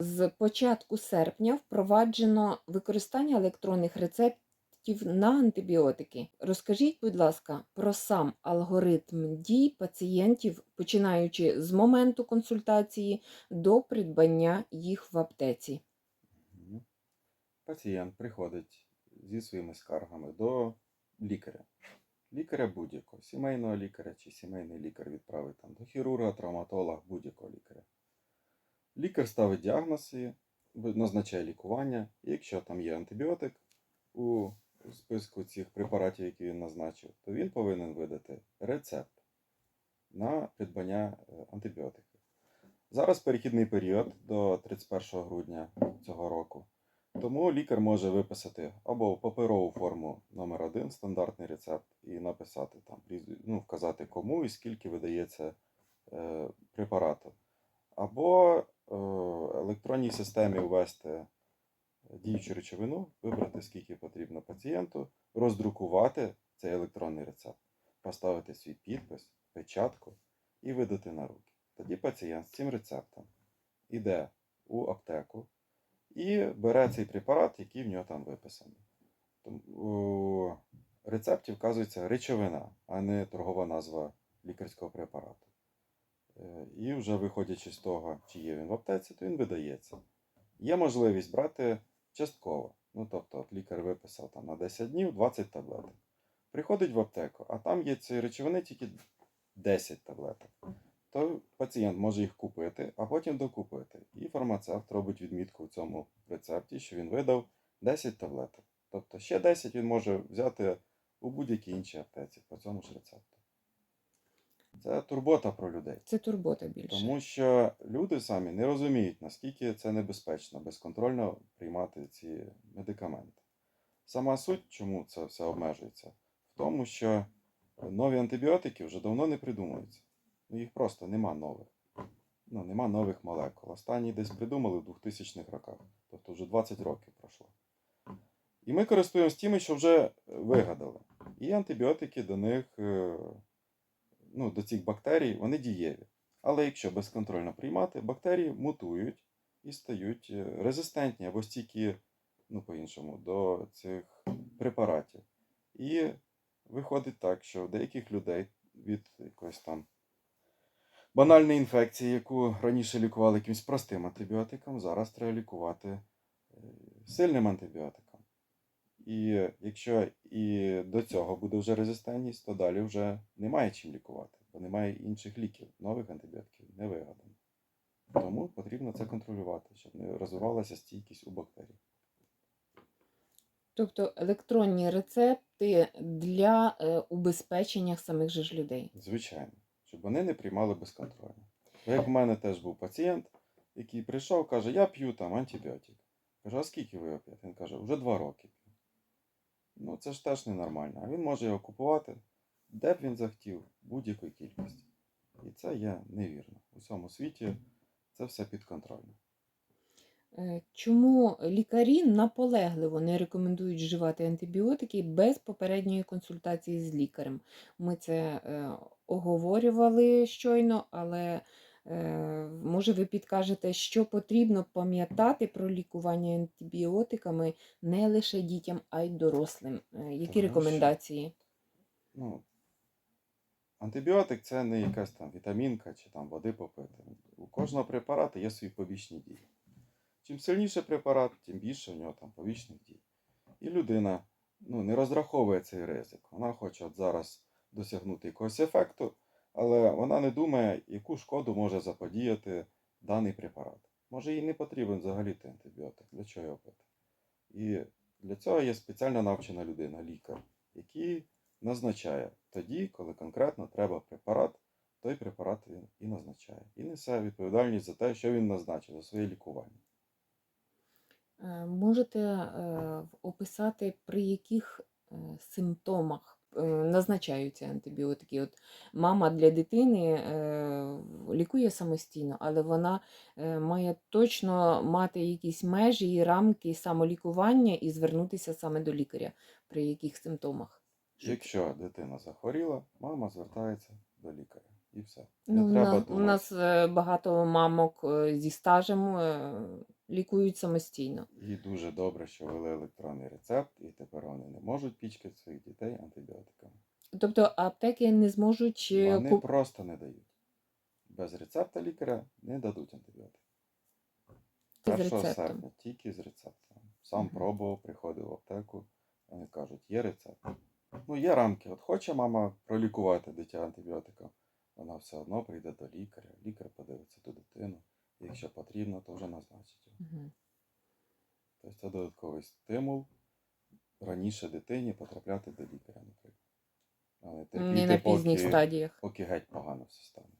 З початку серпня впроваджено використання електронних рецептів на антибіотики. Розкажіть, будь ласка, про сам алгоритм дій пацієнтів, починаючи з моменту консультації до придбання їх в аптеці. Пацієнт приходить зі своїми скаргами до лікаря. Лікаря будь-якого, сімейного лікаря чи сімейний лікар відправить там до хірурга, травматолога, будь-якого лікаря. Лікар ставить діагнози, ви- назначає лікування, якщо там є антибіотик у списку цих препаратів, які він назначив, то він повинен видати рецепт на придбання е, антибіотиків. Зараз перехідний період до 31 грудня цього року. Тому лікар може виписати або паперову форму номер 1 стандартний рецепт, і написати там, ну, вказати кому і скільки видається е, препарату. Або електронній системі ввести діючу речовину, вибрати скільки потрібно пацієнту, роздрукувати цей електронний рецепт, поставити свій підпис, печатку і видати на руки. Тоді пацієнт з цим рецептом йде у аптеку і бере цей препарат, який в нього там виписаний. У рецепті вказується речовина, а не торгова назва лікарського препарату. І вже виходячи з того, чи є він в аптеці, то він видається. Є можливість брати частково. Ну, тобто, от лікар виписав там на 10 днів 20 таблеток. Приходить в аптеку, а там є цієї речовини тільки 10 таблеток. То пацієнт може їх купити, а потім докупити. І фармацевт робить відмітку в цьому рецепті, що він видав 10 таблеток. Тобто ще 10 він може взяти у будь-якій іншій аптеці по цьому ж рецепту. Це турбота про людей. Це турбота більше. Тому що люди самі не розуміють, наскільки це небезпечно безконтрольно приймати ці медикаменти. Сама суть, чому це все обмежується, в тому, що нові антибіотики вже давно не придумуються. Ну, їх просто нема нових. Ну, нема нових молекул. Останні десь придумали в 2000-х роках. Тобто вже 20 років пройшло. І ми користуємося тими, що вже вигадали. І антибіотики до них, е, ну, до цих бактерій, вони дієві. Але якщо безконтрольно приймати, бактерії мутують і стають е, резистентні або стійкі, ну, по-іншому, до цих препаратів. І виходить так, що в деяких людей від якоїсь там банальної інфекції, яку раніше лікували якимось простим антибіотиком, зараз треба лікувати е, сильним антибіотиком. І якщо і до цього буде вже резистентність, то далі вже немає чим лікувати, бо немає інших ліків, нових антибіотиків не вигадано. Тому потрібно це контролювати, щоб не розвивалася стійкість у бактерій. Тобто електронні рецепти для е, убезпечення самих же ж людей. Звичайно, щоб вони не приймали безконтрольно. Бо як в мене теж був пацієнт, який прийшов, каже, я п'ю там антибіотик. Кажу, а скільки ви його п'єте? Він каже, вже два роки. Ну це ж теж ненормально. А він може його купувати, де б він захотів, будь-якої кількості. І це є невірно. У всьому світі це все підконтрольно. Е, Чому лікарі наполегливо не рекомендують вживати антибіотики без попередньої консультації з лікарем? Ми це е, оговорювали щойно, але може ви підкажете, що потрібно пам'ятати про лікування антибіотиками не лише дітям, а й дорослим. Е, Які Тому що- рекомендації? Ну, антибіотик це не якась там вітамінка чи там води попити. У кожного препарату є свої побічні дії. Чим сильніший препарат, тим більше в нього там побічних дій. І людина ну, не розраховує цей ризик. Вона хоче от зараз досягнути якогось ефекту, але вона не думає, яку шкоду може заподіяти даний препарат. Може, їй не потрібен взагалі той антибіотик, для чого його пити. І для цього є спеціально навчена людина, лікар, який назначає тоді, коли конкретно треба препарат, той препарат він і назначає. І несе відповідальність за те, що він назначив, за своє лікування. Е, Можете е, описати, при яких е, симптомах назначаються антибіотики? От мама для дитини е, лікує самостійно, але вона е, має точно мати якісь межі і рамки самолікування і звернутися саме до лікаря, при яких симптомах. Якщо дитина захворіла, мама звертається до лікаря. І все. Ну, Не у, треба нас, у нас е, багато мамок е, зі стажем лікують самостійно. І дуже добре, що ввели електронний рецепт, і тепер вони не можуть пічкати своїх дітей антибіотиками. Тобто аптеки не зможуть е, Вони куп... просто не дають. Без рецепта лікаря не дадуть антибіотики. З 1 серпня тільки з рецептом. Сам Мгм. пробував, приходив в аптеку, вони кажуть, є рецепт. Ну, є рамки. От хоче мама пролікувати дитя антибіотиком, вона все одно прийде до лікаря, лікар подивиться ту дитину. Якщо потрібно, то вже назначить Мгм. Тобто це додатковий стимул раніше дитині потрапляти до лікаря, наприклад. Але не не терпіти, на пізніх поки, стадіях. поки геть погано все стане.